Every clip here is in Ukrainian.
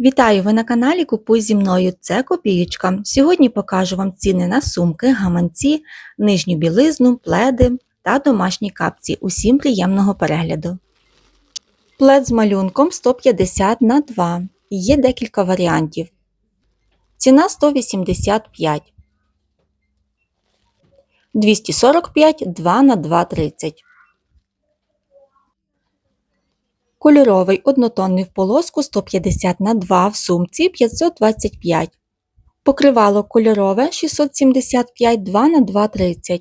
Вітаю! Ви на каналі Купуй зі мною. Це Копієчка. Сьогодні покажу вам ціни на сумки, гаманці, нижню білизну, пледи та домашні капці. Усім приємного перегляду. Плед з малюнком 150 на 2. Є декілька варіантів. Ціна 185. 245 2 на 2,30. Кольоровий однотонний в полоску 150 на 2 в сумці 525. Покривало кольорове 675 2 на 2,30.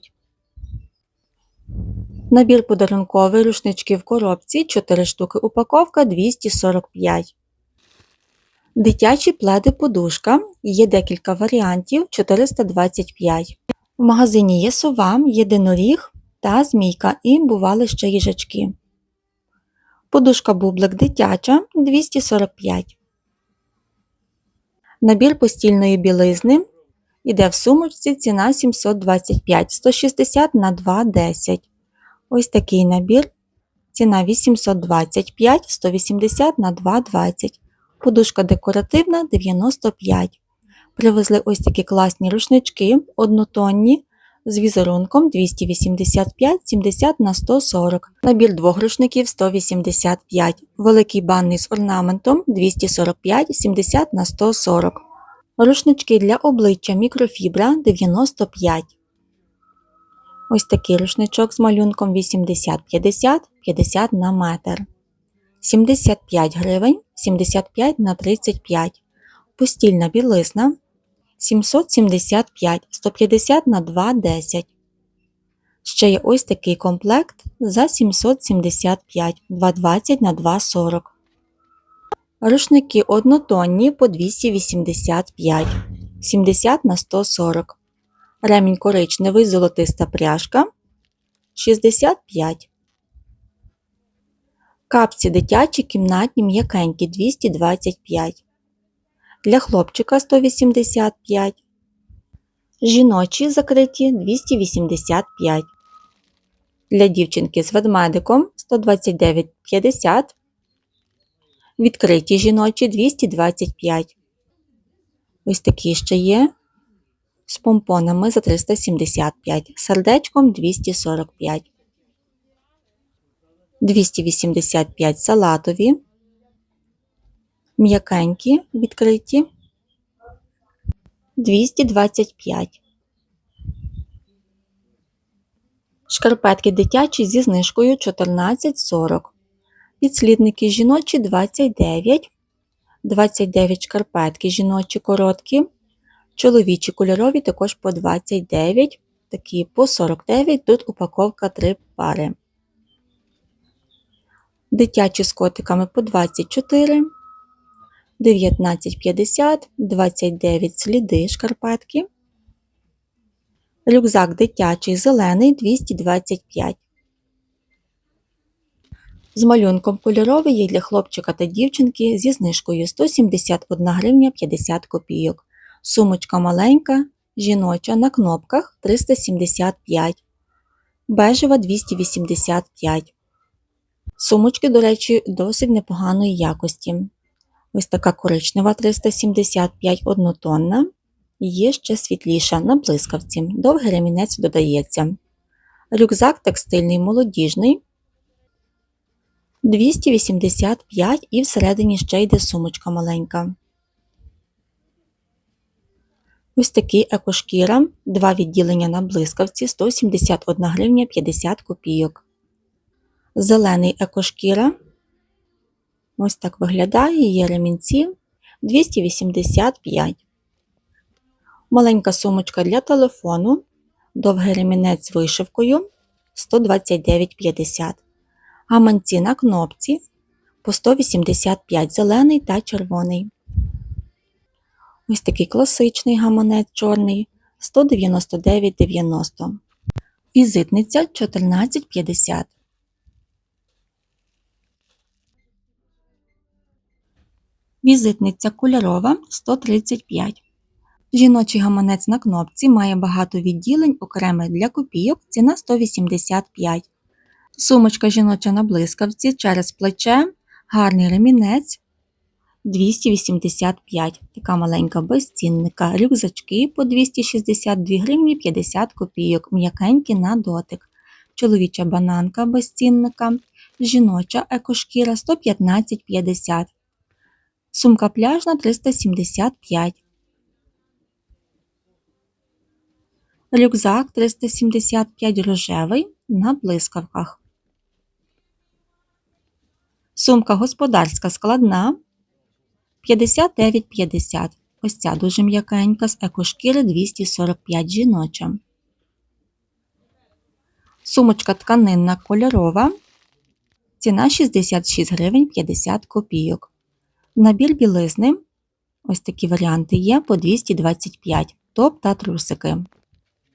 Набір подарунковий рушнички в коробці 4 штуки упаковка 245. Дитячі пледи подушка. Є декілька варіантів 425. В магазині є сова, єдиноріг та змійка і бували ще їжачки. Подушка бублик дитяча 245. Набір постільної білизни. Іде в сумочці ціна 725 160 на 2,10. Ось такий набір. Ціна 825 180 на 2,20. Подушка декоративна 95. Привезли ось такі класні рушнички однотонні з візерунком 285 70 на 140, набір двох рушників 185, великий банний з орнаментом 245 70 на 140, рушнички для обличчя мікрофібра 95. Ось такий рушничок з малюнком 80 50 50 на метр. 75 гривень 75 на 35. Постільна білизна 775 150 на 2,10. Ще є ось такий комплект за 775 220 на 2,40. Рушники однотонні по 285 70 на 140. Ремінь коричневий золотиста пряжка 65. Капці дитячі кімнатні м'якенькі 225 для хлопчика 185, жіночі закриті 285, для дівчинки з ведмедиком 129,50, відкриті жіночі 225. Ось такі ще є. З помпонами за 375, сердечком 245, 285 салатові м'якенькі відкриті 225. Шкарпетки дитячі зі знижкою 14,40. Підслідники жіночі 29, 29 шкарпетки жіночі короткі. Чоловічі кольорові також по 29, такі по 49, тут упаковка 3 пари. Дитячі з котиками по 24. 19,50, 29 сліди шкарпетки. Рюкзак дитячий зелений 225. З малюнком кольоровий є для хлопчика та дівчинки зі знижкою 171 гривня 50 копійок. Сумочка маленька, жіноча на кнопках 375, бежева 285. Сумочки, до речі, досить непоганої якості. Ось така коричнева 375 однотонна. Є ще світліша на блискавці. Довгий ремінець додається. Рюкзак текстильний молодіжний 285 і всередині ще йде сумочка маленька. Ось такий екошкіра, два відділення на блискавці 171 гривня 50 копійок. Зелений екошкіра Ось так виглядає є ремінці 285. Маленька сумочка для телефону, довгий ремінець з вишивкою 129,50. Гаманці на кнопці по 185 зелений та червоний. Ось такий класичний гаманець чорний 199,90. Візитниця 14,50. Візитниця кольорова 135. Жіночий гаманець на кнопці має багато відділень, окреме для копійок, ціна 185. Сумочка жіноча на блискавці через плече, гарний ремінець 285. Така маленька безцінника. Рюкзачки по 262 гривні 50 копійок. М'якенькі на дотик. Чоловіча бананка безцінника. Жіноча екошкіра 115,50. Сумка пляжна 375. Рюкзак 375 рожевий на блискавках. Сумка господарська складна 59,50. Ось ця дуже м'якенька з екошкіри 245 жіноча. Сумочка тканинна кольорова. Ціна 66 гривень 50 копійок. Набір білизни. Ось такі варіанти є по 225 топ та трусики.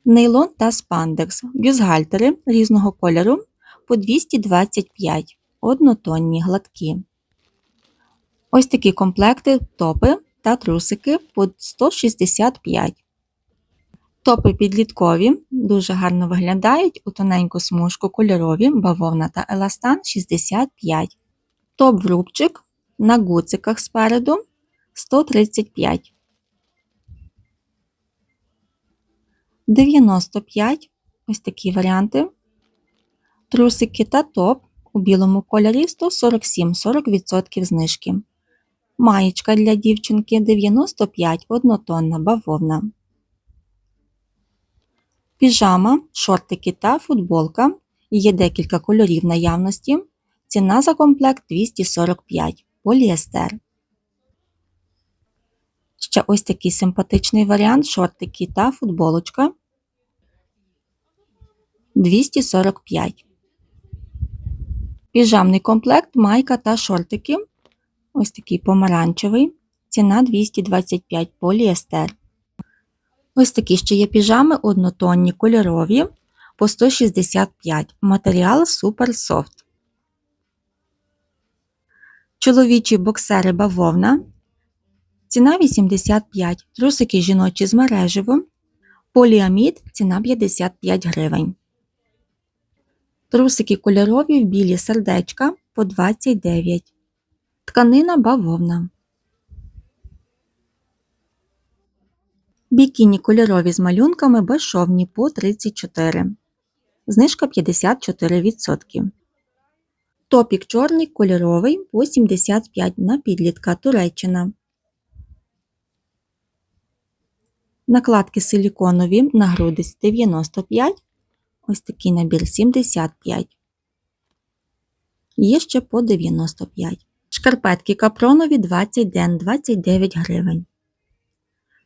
Нейлон та спандекс. Бюзгальтери різного кольору по 225 однотонні гладкі. Ось такі комплекти топи та трусики по 165. Топи підліткові дуже гарно виглядають у тоненьку смужку кольорові, бавовна та еластан 65. Топ в рубчик на гуциках спереду 135. 95. Ось такі варіанти. Трусики та топ у білому кольорі 147 40% знижки. Маєчка для дівчинки 95 однотонна бавовна. Піжама, шортики та футболка. Є декілька кольорів наявності. Ціна за комплект 245 поліестер. Ще ось такий симпатичний варіант шортики та футболочка 245. Піжамний комплект, майка та шортики. Ось такий помаранчевий. Ціна 225 поліестер. Ось такі ще є піжами однотонні кольорові по 165. Матеріал Soft. Чоловічі боксери бавовна. Ціна 85. Трусики жіночі з мереживом. Поліамід ціна 55 гривень. Трусики кольорові в білі сердечка по 29. Тканина бавовна. Бікіні кольорові з малюнками безшовні по 34. Знижка 54%. Топік чорний кольоровий по 75 на підлітка Туреччина. Накладки силіконові на груди 95. Ось такий набір 75. Є ще по 95. Шкарпетки капронові 20 ден 29 гривень.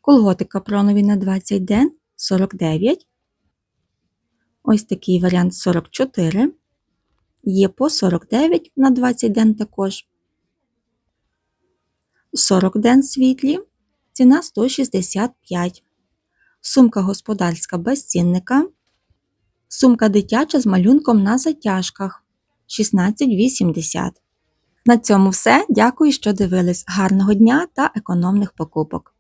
Колготи капронові на 20 ден 49. Ось такий варіант 44. Є по 49 на 20 ден також. 40 ден світлі. Ціна 165. Сумка господарська без цінника. Сумка дитяча з малюнком на затяжках 16,80. На цьому все. Дякую, що дивились. Гарного дня та економних покупок!